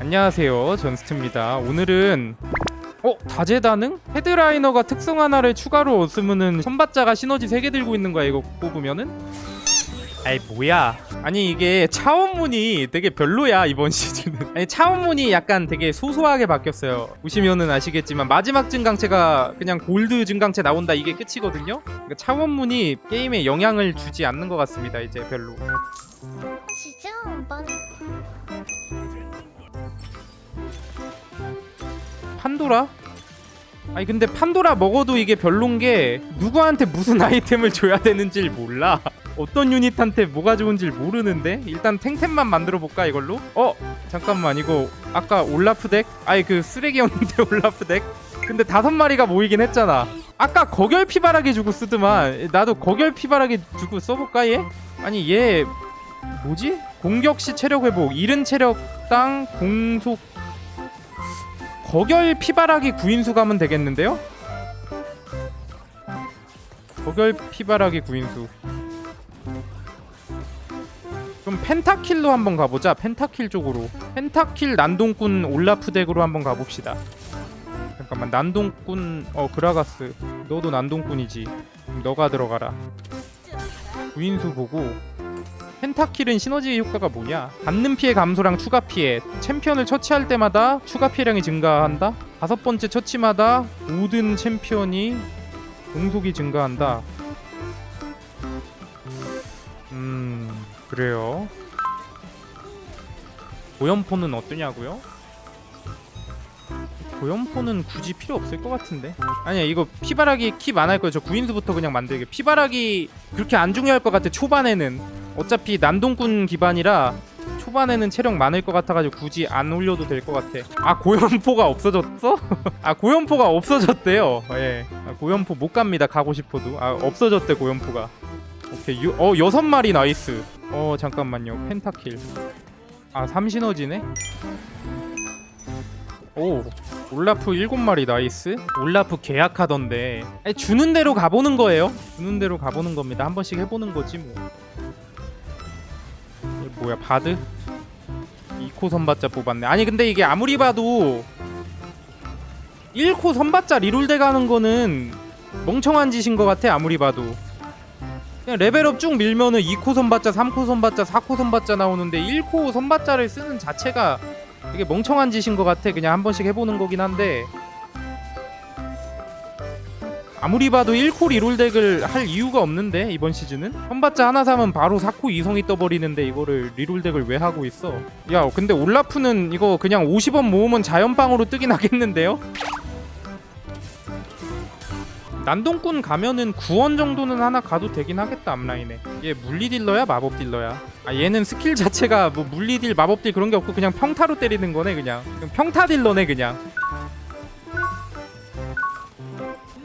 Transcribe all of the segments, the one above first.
안녕하세요 전스트입니다 오늘은 어? 다재다능? 헤드라이너가 특성 하나를 추가로 얻으면은 선받자가 시너지 3개 들고 있는 거야 이거 뽑으면은? 아이 뭐야 아니 이게 차원문이 되게 별로야 이번 시즌은 아니 차원문이 약간 되게 소소하게 바뀌었어요 보시면은 아시겠지만 마지막 증강체가 그냥 골드 증강체 나온다 이게 끝이거든요 그러니까 차원문이 게임에 영향을 주지 않는 것 같습니다 이제 별로 판도라? 아니 근데 판도라 먹어도 이게 별론 게 누구한테 무슨 아이템을 줘야 되는지 몰라 어떤 유닛한테 뭐가 좋은지 모르는데 일단 탱템만 만들어 볼까 이걸로? 어 잠깐만 이거 아까 올라프 덱? 아니 그 쓰레기였는데 올라프 덱? 근데 다섯 마리가 모이긴 했잖아 아까 거결 피바라기 주고 쓰더만 나도 거결 피바라기 주고 써볼까 얘? 아니 얘 뭐지? 공격 시 체력 회복 잃은 체력당 공속 거결 피바라기 구인수 가면 되겠는데요? 거결 피바라기 구인수. 그럼 펜타킬로 한번 가보자. 펜타킬 쪽으로. 펜타킬 난동꾼 올라프 덱으로 한번 가봅시다. 잠깐만 난동꾼 어 그라가스. 너도 난동꾼이지. 그럼 너가 들어가라. 구인수 보고 펜타킬은 시너지 효과가 뭐냐? 받는 피해 감소랑 추가 피해. 챔피언을 처치할 때마다 추가 피해량이 증가한다. 다섯 번째 처치마다 모든 챔피언이 공속이 증가한다. 음, 그래요. 고연포는 어떠냐고요? 고연포는 굳이 필요 없을 것 같은데 아니야 이거 피바라기 킵 안 할 거예요 저 구인수부터 그냥 만들게 피바라기 그렇게 안 중요할 것 같아 초반에는 어차피 난동꾼 기반이라 초반에는 체력 많을 것 같아가지고 굳이 안 올려도 될 것 같아. 아 고연포가 없어졌어? 아 고연포가 없어졌대요. 예. 아, 고연포 못 갑니다. 가고 싶어도. 아 없어졌대 고연포가. 오케이. 유, 어 여섯 마리 나이스. 어 잠깐만요. 펜타킬. 아 삼시너지네. 오 올라프 일곱 마리 나이스. 올라프 계약하던데. 주는 대로 가보는 거예요. 주는 대로 가보는 겁니다. 한 번씩 해보는 거지 뭐. 뭐야 바드? 2코 선받자 뽑았네. 아니 근데 이게 아무리 봐도 1코 선받자 리롤대 가는 거는 멍청한 짓인 것 같아 아무리 봐도. 그냥 레벨업 쭉 밀면은 2코 선받자 3코 선받자 4코 선받자 나오는데 1코 선받자를 쓰는 자체가 되게 멍청한 짓인 것 같아. 그냥 한 번씩 해보는 거긴 한데 아무리 봐도 1코 리롤 덱을 할 이유가 없는데 이번 시즌은? 선받자 하나 사면 바로 4코 이성이 떠버리는데 이거를 리롤 덱을 왜 하고 있어? 야 근데 올라프는 이거 그냥 50원 모으면 자연빵으로 뜨긴 하겠는데요? 난동꾼 가면은 9원 정도는 하나 가도 되긴 하겠다 앞라인에. 얘 물리 딜러야 마법 딜러야? 아 얘는 스킬 자체가 뭐 물리 딜 마법 딜 그런 게 없고 그냥 평타로 때리는 거네 그냥. 그냥 평타 딜러네 그냥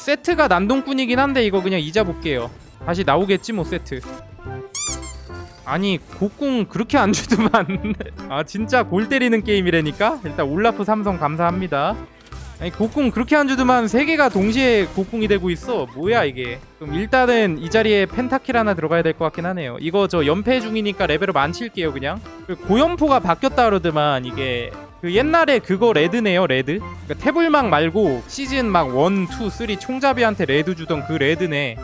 세트가 난동꾼이긴 한데 이거 그냥 잊어 볼게요. 다시 나오겠지 뭐 세트. 아니 곡궁 그렇게 안 주더만. 아 진짜 골 때리는 게임이라니까. 일단 올라프 삼성 감사합니다. 아니 곡궁 그렇게 안 주더만 세 개가 동시에 곡궁이 되고 있어. 뭐야 이게? 그럼 일단은 이 자리에 펜타킬 하나 들어가야 될 것 같긴 하네요. 이거 저 연패 중이니까 레벨업 안 칠게요 그냥. 그 고연포가 바뀌었다 그러더만 이게 그 옛날에 그거 레드네요 레드. 그러니까 태블망 말고 시즌 막 1, 2, 3 총잡이한테 레드 주던 그 레드네.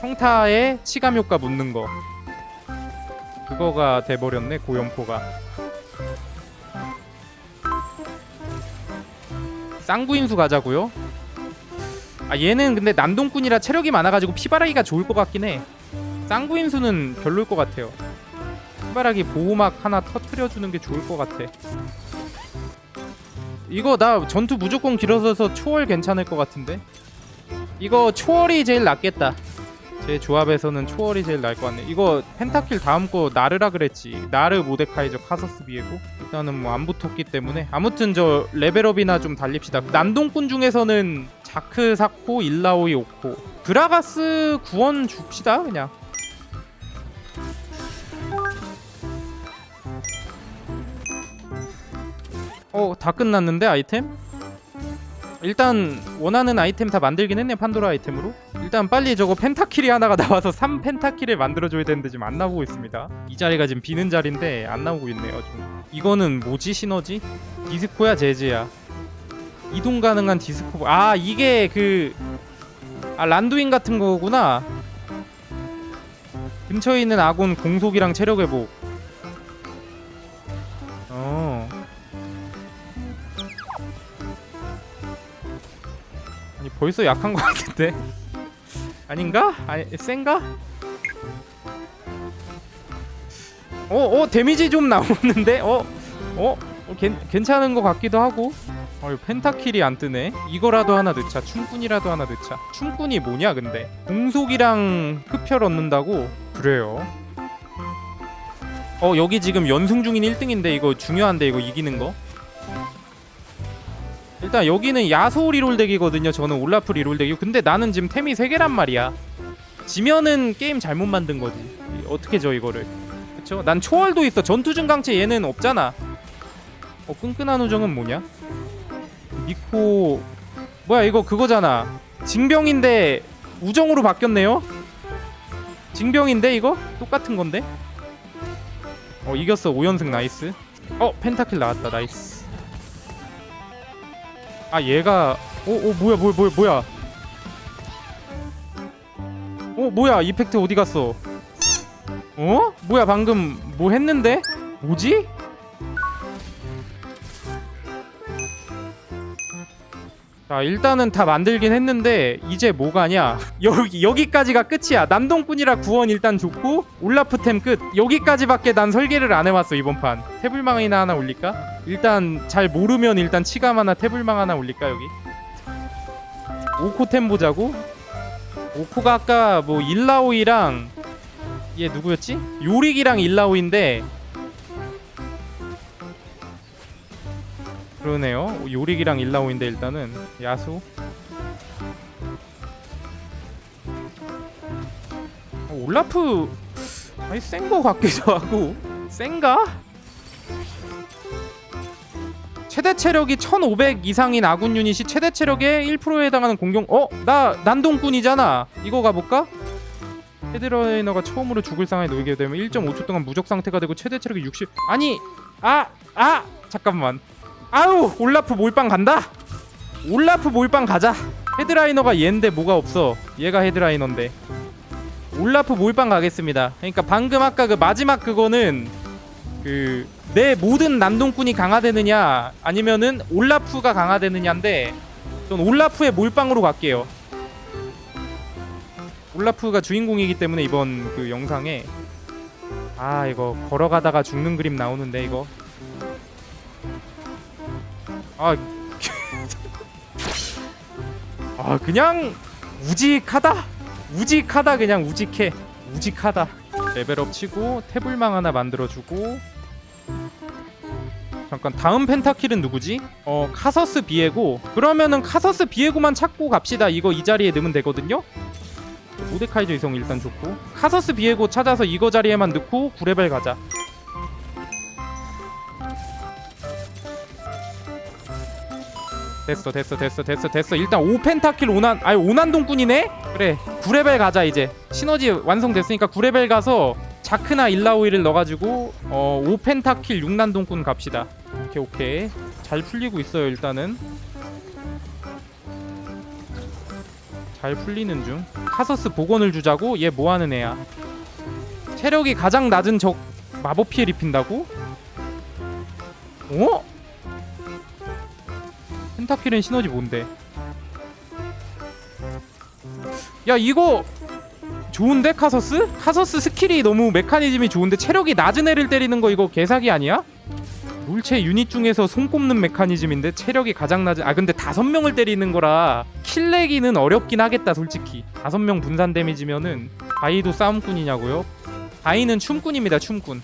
평타에 치감 효과 묻는 거. 그거가 돼버렸네 고연포가. 쌍구인수 가자고요? 아 얘는 근데 난동꾼이라 체력이 많아가지고 피바라기가 좋을 것 같긴 해. 쌍구인수는 별로일 것 같아요. 피바라기 보호막 하나 터트려주는 게 좋을 것 같아 이거 나 전투 무조건 길어져서 초월 괜찮을 것 같은데? 이거 초월이 제일 낫겠다. 제 조합에서는 초월이 제일 나을 것 같네. 이거 펜타킬 다음 거 나르라 그랬지. 나르 모데카이저 카서스 비에고? 일단은 뭐 안 붙었기 때문에. 아무튼 저 레벨업이나 좀 달립시다. 난동꾼 중에서는 자크 사코 일라오이 오코. 그라가스 구원 줍시다 그냥 어 다 끝났는데 아이템? 일단 원하는 아이템 다 만들긴 했네 판도라 아이템으로. 일단 빨리 저거 펜타킬이 하나가 나와서 3 펜타킬을 만들어줘야 되는데 지금 안 나오고 있습니다. 이 자리가 지금 비는 자리인데 안 나오고 있네요 좀 이거는 뭐지 시너지? 디스코야 재즈야? 이동 가능한 디스코 아 이게 그 아 란두인 같은 거구나. 근처에 있는 아군 공속이랑 체력 회복 벌써 약한 것 같은데 아닌가? 아니 센가? 어, 어 데미지 좀 나오는데? 어? 어? 어 괜, 괜찮은 것 같기도 하고 어, 펜타킬이 안 뜨네 이거라도 하나 넣자 춤꾼이라도 하나 넣자 춤꾼이 뭐냐 근데 공속이랑 흡혈 얻는다고? 그래요 어 여기 지금 연승 중인 1등인데 이거 중요한데 이거 이기는 거 일단 여기는 야소 리롤 덱이거든요. 저는 올라프 리롤 덱이고 근데 나는 지금 템이 3개란 말이야. 지면은 게임 잘못 만든 거지. 이- 어떻게 져 이거를. 그쵸? 난 초월도 있어. 전투 증강체 얘는 없잖아. 어 끈끈한 우정은 뭐냐? 미코 뭐야 이거 그거잖아. 징병인데 우정으로 바뀌었네요. 징병인데 이거 똑같은 건데. 어 이겼어 5연승 나이스. 어 펜타킬 나왔다 나이스. 아 얘가 어, 어 뭐야 뭐야 뭐야 뭐야? 어 뭐야 이펙트 어디 갔어? 어? 뭐야 방금 뭐 했는데? 뭐지 자 일단은 다 만들긴 했는데 이제 뭐가냐? 여기 여기까지가 끝이야. 남동꾼이라 구원 일단 좋고 올라프템 끝. 여기까지밖에 난 설계를 안 해왔어 이번 판. 태블망이나 하나 올릴까? 일단 잘 모르면 일단 치감 하나 태블망 하나 올릴까 여기? 오코템 보자고? 오코가 아까 뭐 일라오이랑 얘 누구였지? 요릭이랑 일라오인데 그러네요 요릭이랑 일라오인데 일단은 야수 어, 올라프 아니 센 거 같기도 하고 센가? 최대 체력이 1500 이상인 아군 유닛이 최대 체력의 1%에 해당하는 공격 어? 나 난동꾼이잖아 이거 가볼까? 헤드라이너가 처음으로 죽을 상황에 놓이게 되면 1.5초 동안 무적 상태가 되고 최대 체력이 60 아니 아! 아! 잠깐만 아우 올라프 몰빵 간다. 올라프 몰빵 가자. 헤드라이너가 얘인데 뭐가 없어. 얘가 헤드라이너인데. 올라프 몰빵 가겠습니다. 그러니까 방금 아까 그 마지막 그거는 그 내 모든 남동꾼이 강화되느냐 아니면은 올라프가 강화되느냐인데 전 올라프의 몰빵으로 갈게요. 올라프가 주인공이기 때문에 이번 그 영상에. 아 이거 걸어가다가 죽는 그림 나오는데 이거 아, 아 그냥 우직하다? 우직하다 그냥 우직해. 우직하다. 레벨업 치고 태블망 하나 만들어주고. 잠깐 다음 펜타킬은 누구지? 어 카서스 비에고. 그러면은 카서스 비에고만 찾고 갑시다. 이거 이 자리에 넣으면 되거든요? 모데카이저 이성 일단 좋고. 카서스 비에고 찾아서 이거 자리에만 넣고 9레벨 가자 됐어 됐어 됐어 됐어 됐어. 일단 5펜타킬 오난 아니 오난동꾼이네? 그래 9레벨 가자 이제. 시너지 완성됐으니까 9레벨 가서 자크나 일라오이를 넣어가지고 어 5펜타킬 6난동꾼 갑시다. 오케이 오케이. 잘 풀리고 있어요 일단은. 잘 풀리는 중. 카서스 복원을 주자고? 얘 뭐하는 애야? 체력이 가장 낮은 적 마법 피해 입힌다고? 어? 펜타킬은 시너지 뭔데? 야 이거 좋은데 카서스? 카서스 스킬이 너무 메커니즘이 좋은데 체력이 낮은 애를 때리는 거 이거 개사기 아니야? 롤체 유닛 중에서 손 꼽는 메커니즘인데 체력이 가장 낮은 아 근데 다섯 명을 때리는 거라 킬내기는 어렵긴 하겠다 솔직히 다섯 명 분산 데미지면은 바이도 싸움꾼이냐고요? 바이는 춤꾼입니다 춤꾼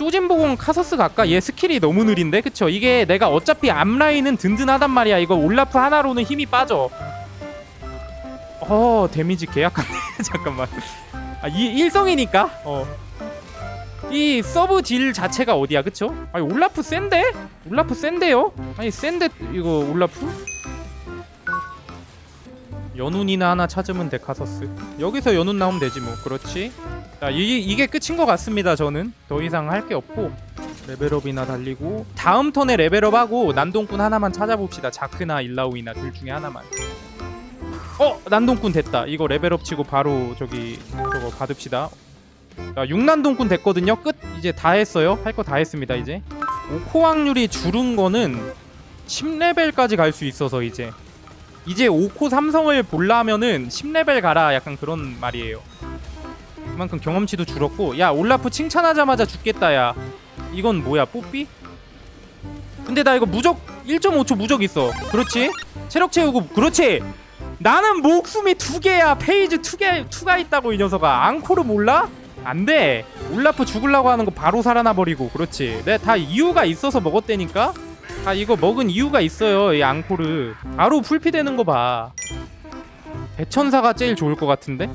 쇼진보공 카서스 갈까? 얘 스킬이 너무 느린데 그쵸? 이게 내가 어차피 앞라인은 든든하단 말이야 이거 올라프 하나로는 힘이 빠져 어 데미지 계약한데 잠깐만 아 이, 일성이니까 어 이 서브 딜 자체가 어디야 그쵸? 아니 올라프 센데? 올라프 센데요? 아니 센데 이거 올라프? 연운이나 하나 찾으면 돼 카서스. 여기서 연운 나오면 되지 뭐. 그렇지? 자 이게, 이게 끝인 것 같습니다 저는. 더 이상 할 게 없고. 레벨업이나 달리고. 다음 턴에 레벨업하고 난동꾼 하나만 찾아봅시다. 자크나 일라오이나 둘 중에 하나만. 어 난동꾼 됐다. 이거 레벨업 치고 바로 저기 저거 받읍시다. 자 6난동꾼 됐거든요. 끝. 이제 다 했어요. 할 거 다 했습니다 이제. 오코 확률이 줄은 거는 10레벨까지 갈 수 있어서 이제 이제 5코 삼성을 보려면은 10레벨 가라 약간 그런 말이에요. 그만큼 경험치도 줄었고 야 올라프 칭찬하자마자 죽겠다 야. 이건 뭐야 뽀삐? 근데 나 이거 무적 1.5초 무적 있어. 그렇지? 체력 채우고 그렇지! 나는 목숨이 두 개야. 페이지 두 개, 투가 있다고 이 녀석아. 앙코르 몰라? 안돼. 올라프 죽으려고 하는 거 바로 살아나 버리고 그렇지. 내가 다 이유가 있어서 먹었다니까 아 이거 먹은 이유가 있어요 이 앙코르. 바로 풀피 되는 거봐. 대천사가 제일 좋을 것 같은데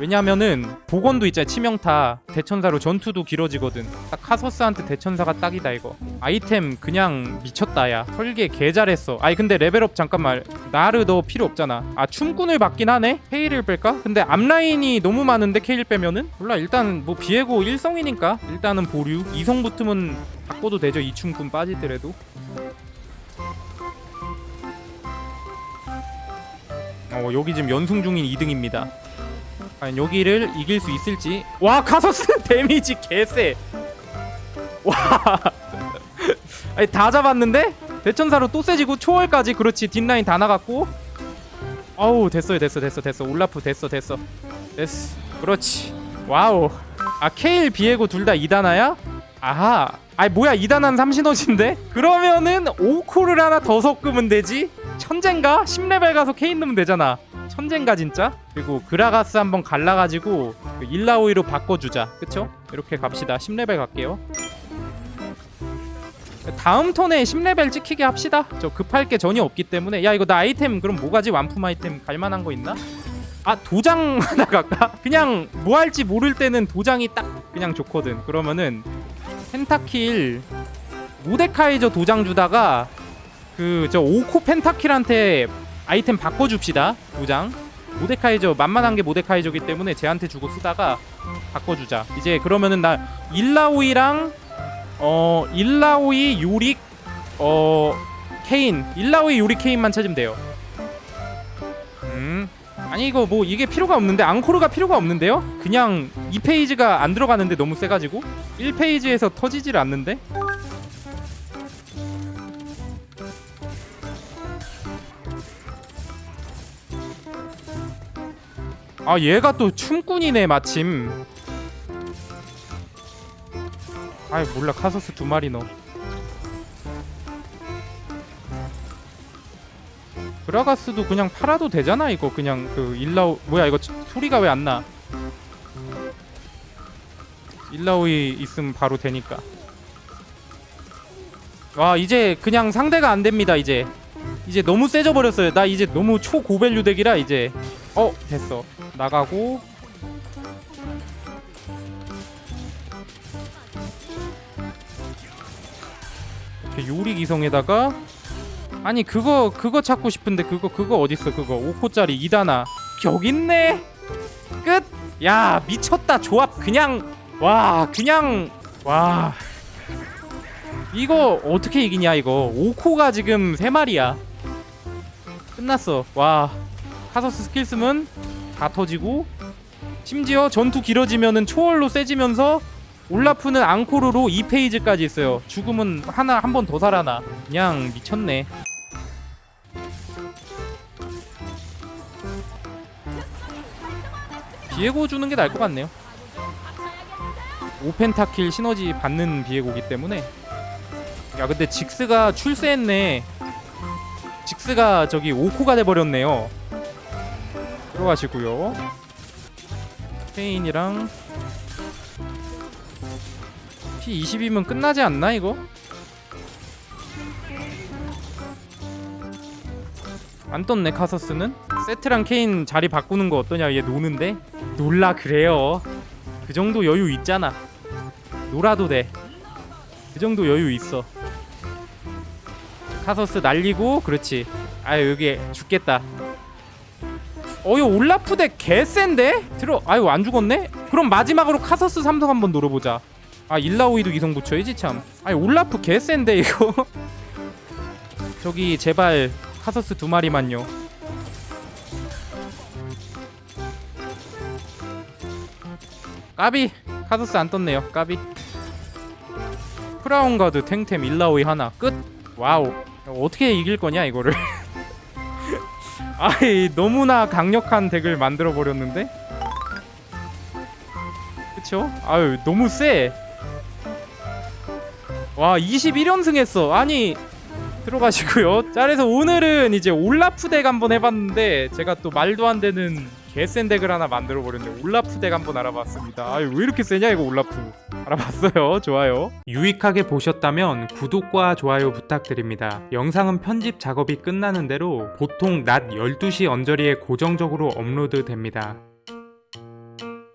왜냐면은 복원도 있잖아 치명타 대천사로 전투도 길어지거든. 딱 카서스한테 대천사가 딱이다 이거. 아이템 그냥 미쳤다 야. 설계 개 잘했어. 아니 근데 레벨업 잠깐만. 나르 너 필요 없잖아. 아 춤꾼을 받긴 하네? 케일을 뺄까? 근데 앞라인이 너무 많은데 케일 빼면은? 몰라 일단 뭐 비에고 1성이니까. 일단은 보류. 2성 붙으면 바꿔도 되죠 이 춤꾼 빠지더라도. 어 여기 지금 연승 중인 2등입니다 과연 여기를 이길 수 있을지. 와 카서스 데미지 개쎄 와. 아니 다 잡았는데? 대천사로 또 세지고 초월까지 그렇지 뒷라인 다 나갔고. 아우 됐어요 됐어 됐어 됐어. 올라프 됐어 됐어. 됐어. 그렇지. 와우. 아 케일 비에고 둘 다 2단아야? 아하. 아이 뭐야 2단한 3시너지인데? 그러면은 5코를 하나 더 섞으면 되지? 천젠가? 10레벨 가서 케인 넣으면 되잖아 천젠가 진짜? 그리고 그라가스 한번 갈라가지고 그 일라오이로 바꿔주자 그쵸? 이렇게 갑시다 10레벨 갈게요 다음 턴에 10레벨 찍히게 합시다 저 급할 게 전혀 없기 때문에 야 이거 나 아이템 그럼 뭐가지 완품 아이템 갈만한 거 있나? 아 도장 하나 갈까? 그냥 뭐 할지 모를 때는 도장이 딱 그냥 좋거든 그러면은 펜타킬 모데카이저 도장 주다가 그 저 오코 펜타킬한테 아이템 바꿔줍시다. 도장. 모데카이저 만만한 게 모데카이저기 때문에 쟤한테 주고 쓰다가 바꿔주자. 이제 그러면은 나 일라오이랑 어 일라오이 요릭 어 케인. 일라오이 요릭 케인만 찾으면 돼요. 음. 아니 이거 뭐 이게 필요가 없는데 앙코르가 필요가 없는데요? 그냥 2페이지가 안 들어가는데 너무 세가지고? 1페이지에서 터지질 않는데 아 얘가 또 춤꾼이네 마침. 아이 몰라. 카서스 두 마리 넣어. 그라가스도 그냥 팔아도 되잖아 이거. 그냥 그 일라오 뭐야 이거 치- 소리가 왜 안 나? 일라오이 있으면 바로 되니까. 와 이제 그냥 상대가 안 됩니다 이제. 이제 너무 세져 버렸어요. 나 이제 너무 초고밸류 덱이라 이제 어 됐어. 나가고. 이렇게 요리 기성에다가 아니 그거 그거 찾고 싶은데 그거 그거 어딨어 그거? 5코짜리 2다나. 여기 있네? 끝? 야 미쳤다. 조합 그냥 와 그냥 와. 이거 어떻게 이기냐 이거? 5코가 지금 3마리야. 끝났어. 와 카서스 스킬 쓰면 다 터지고 심지어 전투 길어지면은 초월로 세지면서 올라프는 앙코르로 2페이지까지 있어요. 죽으면 하나 한 번 더 살아나. 그냥 미쳤네. 비에고 주는 게 나을 것 같네요. 오펜타킬 시너지 받는 비에고기 때문에. 야 근데 직스가 출세했네. 직스가 저기 5코가 돼버렸네요 들어가시고요 페인이랑 P20이면 끝나지 않나 이거? 안 떴네 카서스는 세트랑 케인 자리 바꾸는 거 어떠냐 얘 노는데 놀라 그래요 그 정도 여유 있잖아 놀아도 돼. 그 정도 여유 있어. 카서스 날리고 그렇지. 아 여기 죽겠다. 어이 올라프 덱 개센데? 들어 아유 안 죽었네? 그럼 마지막으로 카서스 삼성 한번 노려보자. 아 일라오이도 이성 붙여야지 참. 아니 올라프 개센데 이거. 저기 제발 카서스 두 마리만요. 까비 카서스 안 떴네요. 까비. 크라운 가드 탱템 일라오이 하나 끝. 와우. 어떻게 이길 거냐 이거를. 아이 너무나 강력한 덱을 만들어 버렸는데. 그쵸? 아유 너무 세. 와 21연승 했어. 아니 들어가시고요. 자 그래서 오늘은 이제 올라프 덱 한번 해봤는데 제가 또 말도 안 되는 개센 덱을 하나 만들어 버렸는데 올라프 덱 한번 알아봤습니다. 아유 왜 이렇게 세냐 이거 올라프. 알아봤어요. 좋아요. 유익하게 보셨다면 구독과 좋아요 부탁드립니다. 영상은 편집 작업이 끝나는 대로 보통 낮 12시 언저리에 고정적으로 업로드 됩니다.